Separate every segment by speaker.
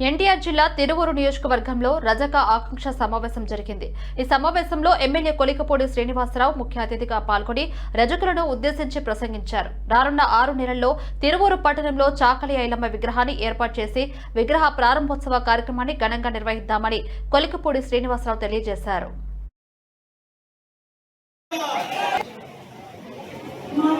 Speaker 1: ఎన్టీఆర్ జిల్లా తిరువూరు నియోజకవర్గంలో రజక ఆకాంక్ష సమావేశం జరిగింది. ఈ సమావేశంలో ఎమ్మెల్యే కొలికపూడి శ్రీనివాసరావు ముఖ్య అతిథిగా పాల్గొని రజకులను ఉద్దేశించి ప్రసంగించారు. రానున్న ఆరు నెలల్లో తిరువూరు పట్టణంలో చాకలి ఐలమ్మ విగ్రహాన్ని ఏర్పాటు చేసి విగ్రహ ప్రారంభోత్సవ కార్యక్రమాన్ని ఘనంగా నిర్వహిద్దామని కొలికపూడి శ్రీనివాసరావు తెలియజేశారు.
Speaker 2: మా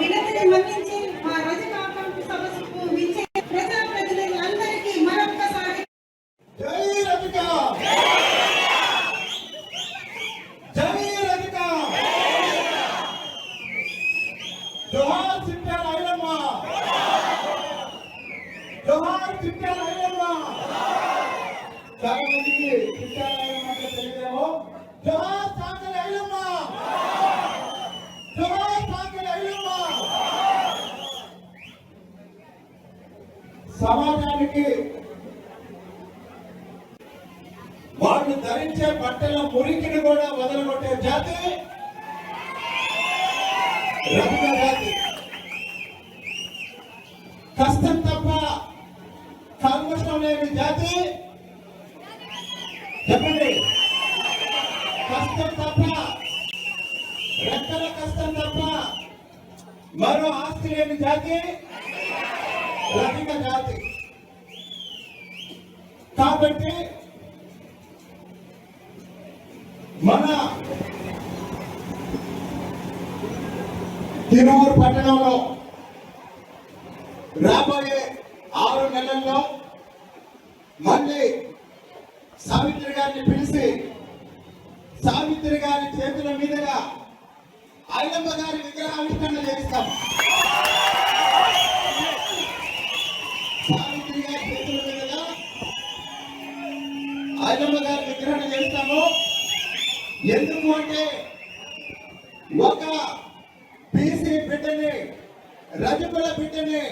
Speaker 3: జోహార్ సిట్టాల ఐలమ్మ జోహార్ సిట్టాల ఐలమ్మ చాలా మందికి సిట్టాల ఐలమ్మ అంటే తెలియదేమో. జోహార్ సాకలి ఐలమ్మ జోహార్ సాకలి ఐలమ్మ సమాజానికి వాళ్ళు ధరించే బట్టల మురికిని కూడా వదలగొట్టే జాతి కష్టం తప్ప సంతోషం లేని జాతి? చెప్పండి. కష్టం తప్ప రెక్కల కష్టం తప్ప మరో ఆస్తి లేని జాతి? రహిక జాతి. కాబట్టి మన తిరువురు పట్టణంలో రాబోయే ఆరు నెలల్లో మళ్ళీ సావిత్రి గారిని పిలిచి సావిత్రి గారి చేతుల మీదుగా ఐలమ్మ గారి విగ్రహావిష్కరణ చేస్తాం సావిత్రి గారి చేతుల మీదుగా ఐలమ్మ గారి విగ్రహణ చేస్తాము ఎందుకు అంటే ఒక బిడ్డని రజకుల బిడ్డని